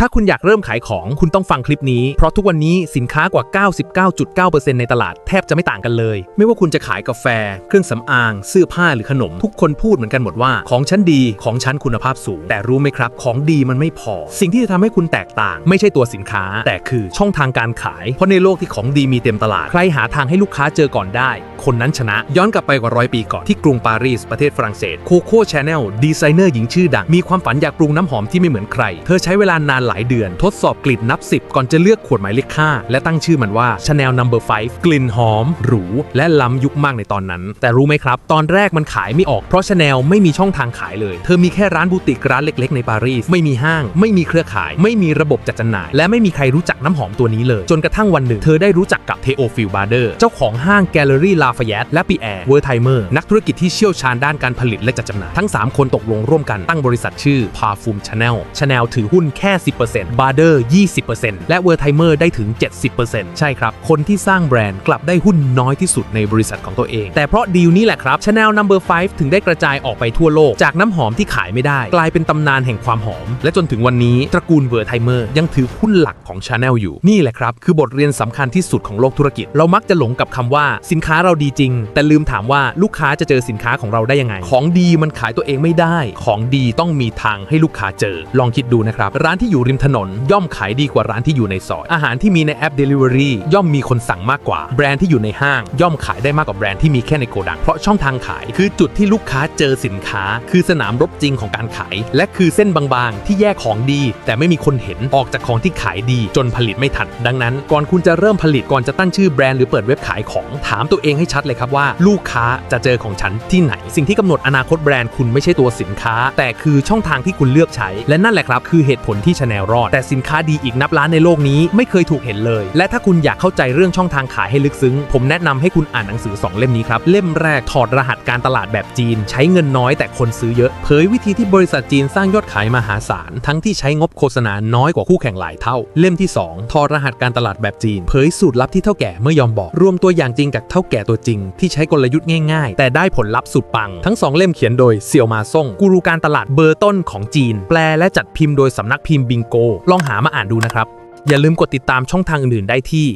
ถ้าคุณอยากเริ่มขายของคุณต้องฟังคลิปนี้ เพราะทุกวันนี้สินค้ากว่า 99.9%ในตลาดแทบจะไม่ต่างกันเลย ไม่ว่าคุณจะขายกาแฟ เครื่องสำอาง เสื้อผ้าหรือขนม ทุกคนพูดเหมือนกันหมดว่า ของชั้นดีของชั้นคุณภาพสูง แต่รู้ไหมครับ ของดีมันไม่พอ สิ่งที่จะทำให้คุณแตกต่าง ไม่ใช่ตัวสินค้า แต่คือช่องทางการขาย เพราะในโลกที่ของดีมีเต็มตลาดใครหาทางให้ลูกค้าเจอก่อนได้ คนนั้นชนะย้อนกลับไปกว่าร้อยปีก่อนที่กรุงปารีสประเทศฝรั่งเศสโคโค่ชาแนลดีไซเนอร์หญิงชื่อดังมีความฝันอยากปรุงน้ำหอมที่ไม่เหมือนใคร เธอใช้เวลานานหลายเดือน ทดสอบกลิ่นนับ 10 ก่อนจะเลือกขวดหมายเลข5และตั้งชื่อมันว่า Chanel No. 5กลิ่นหอม หรู และล้ำยุคมากในตอนนั้น แต่รู้ไหมครับ ตอนแรกมันขายไม่ออกเพราะ Chanel ไม่มีช่องทางขายเลย เธอมีแค่ร้านบูติกร้านเล็ก ๆ ในปารีสไม่มีห้าง ไม่มีเครือข่าย ไม่มีระบบจัดจำหน่าย และไม่มีใครรู้จักน้ำหอมตัวนี้เลย จนกระทั่งวันหนึ่ง เธอได้รู้จักกับเทโอฟิลบาร์เดอร์เจ้าของห้างแกลเลอรี่ลาฟายตและปีแอร์เวอร์ไทเมอร์นักธุรกิจที่เชี่ยวชาญด้านการผลิตและจัดจำหน่ายทั้ง 3 คนตกลงร่วมกันตั้งบริษัทชื่อ Parfum Chanel Chanel ถือหุ้นแค่10% b a r d e r 20%และเวอร์ไทเมอร์ได้ถึง 70%ใช่ครับ คนที่สร้างแบรนด์กลับได้หุ้นน้อยที่สุดในบริษัทของตัวเอง แต่เพราะดีลนี้แหละครับ Chanel No. 5ถึงได้กระจายออกไปทั่วโลก จากน้ำหอมที่ขายไม่ได้ กลายเป็นตำนานแห่งความหอม และจนถึงวันนี้ตระกูลเวอร์ไทเมอร์ยังถือหุ้นหลักของ Chanel อยู่นี่แหละครับคือบทเรียนสำคัญที่สุดของโลกธุรกิจ เรามักจะหลงกับคำว่าสินค้าเราดีจริง แต่ลืมถามว่าลูกค้าจะเจอสินค้าของเราได้ยังไง ของดีมันขายตัวเองไม่ได้ ของดีต้องมีทางให้ลูกค้าเจอ ลองคิดดูนะครับร้านที่อยู่ริมถนน ย่อมขายดีกว่าร้านที่อยู่ในซอย อาหารที่มีในแอป Delivery ย่อมมีคนสั่งมากกว่า แบรนด์ที่อยู่ในห้าง ย่อมขายได้มากกว่าแบรนด์ที่มีแค่ในโกดัง เพราะช่องทางขายคือจุดที่ลูกค้าเจอสินค้า คือสนามรบจริงของการขาย และคือเส้นบางๆ ที่แยกของดี แต่ไม่มีคนเห็นออกจากของที่ขายดีจนผลิตไม่ทัน ดังนั้น ก่อนคุณจะเริ่มผลิตก่อนจะตั้งชื่อแบรนด์หรือเปิดเว็บขายของถามตัวเองให้ชัดเลยครับว่า ลูกค้าจะเจอของฉันที่ไหน สิ่งที่กำหนดอนาคตแบรนด์คุณไม่ใช่ตัวสินค้า แต่คือช่องทางที่คุณเลือกใช้ และนั่นแหละครับคือเหตุผลที่ชาแนลรอด แต่สินค้าดีอีกนับล้านในโลกนี้ไม่เคยถูกเห็นเลย และถ้าคุณอยากเข้าใจเรื่องช่องทางขายให้ลึกซึ้ง ผมแนะนำให้คุณอ่านหนังสือ 2 เล่มนี้ครับ เล่มแรกถอดรหัสการตลาดแบบจีน ใช้เงินน้อยแต่คนซื้อเยอะ เผยวิธีที่บริษัทจีนสร้างยอดขายมหาศาล ทั้งที่ใช้งบโฆษณาน้อยกว่าคู่แข่งหลายเท่า เล่มที่ 2 ถอดรหัสการตลาดแบบจีน เผยสูตรลับที่เท่าแก่ไม่ยอมบอก รวมตัวอย่างจริงกับเท่าแก่ตัวจริง ที่ใช้กลยุทธ์ง่ายๆ แต่ได้ผลลัพธ์สุดปัง ทั้งสองเล่มเขียนโดยเซียวมาซ่งกูรูการตลาดเบอร์ต้นของจีน แปลและจัดพิมพ์โดยสำนักพิมพ์บิงโกลองหามาอ่านดูนะครับ อย่าลืมกดติดตามช่องทางอื่นๆได้ที่